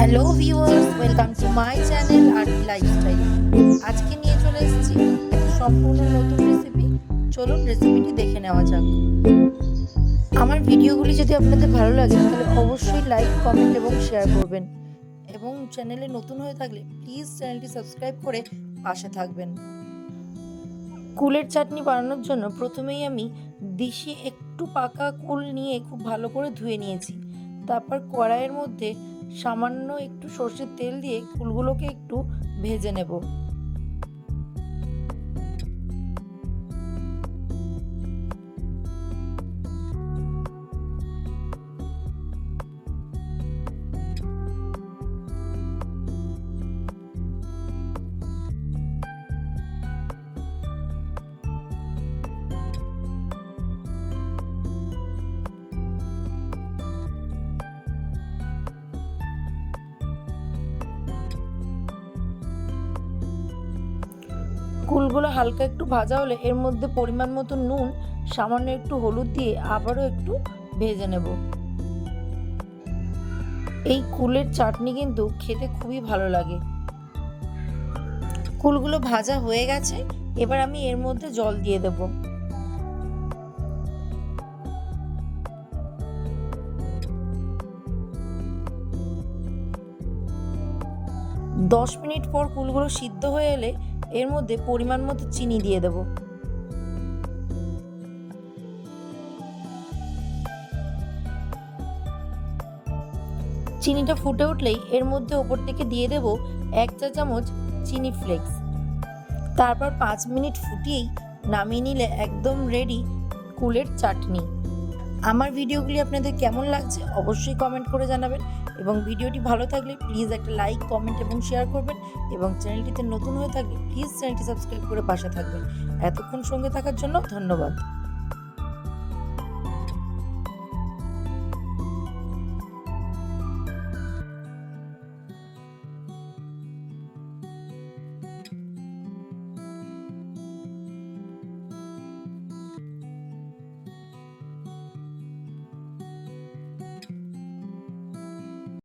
Hello viewers welcome to my channel art lifestyle আজকে নিয়ে চলে এসেছি সম্পূর্ণ নতুন রেসিপি চলুন রেসিপিটি দেখে নেওয়া যাক। আমার ভিডিওগুলি যদি আপনাদের ভালো লাগে, তাহলে অবশ্যই লাইক কমেন্ট এবং শেয়ার করবেন। এবং চ্যানেলে নতুন হয়ে থাকলে প্লিজ চ্যানেলটি সাবস্ক্রাইব করে পাশে থাকবেন। কুলের চাটনি বানানোর জন্য প্রথমেই আমি দেশি একটু পাকা কুল নিয়ে খুব ভালো করে ধুয়ে নিয়েছি। তারপর কড়াইয়ের মধ্যে সামান্য একটু সর্ষের তেল দিয়ে ফুলগুলোকে একটু ভেজে নেব। কুলগুলো হালকা একটু ভাজা হলে এর মধ্যে পরিমাণ মতো নুন, সামান্য একটু হলুদ দিয়ে আবারও একটু ভেজে নেব। এই কুলের চাটনি কিন্তু খেতে খুবই ভালো লাগে। কুলগুলো ভাজা হয়ে গেছে, এবার আমি এর মধ্যে জল দিয়ে দেব। দশ মিনিট পর কুলগুলো সিদ্ধ হয়ে এলে এর মধ্যে পরিমাণ মতো চিনি দিয়ে দেব। চিনিটা ফুটে উঠলেই এর মধ্যে ওপর থেকে দিয়ে দেব এক চা চামচ চিনি ফ্লেক্স। তারপর পাঁচ মিনিট ফুটিয়েই নামিয়ে নিলে একদম রেডি কুলের চাটনি। আমার ভিডিওগুলি আপনাদের কেমন লাগছে অবশ্যই কমেন্ট করে জানাবেন এবং ভিডিওটি ভালো থাকলে প্লিজ একটা লাইক কমেন্ট এবং শেয়ার করবেন এবং চ্যানেলটিতে নতুন হয়ে থাকলে প্লিজ চ্যানেলটি সাবস্ক্রাইব করে পাশে থাকবেন। এতক্ষণ সঙ্গে থাকার জন্য ধন্যবাদ।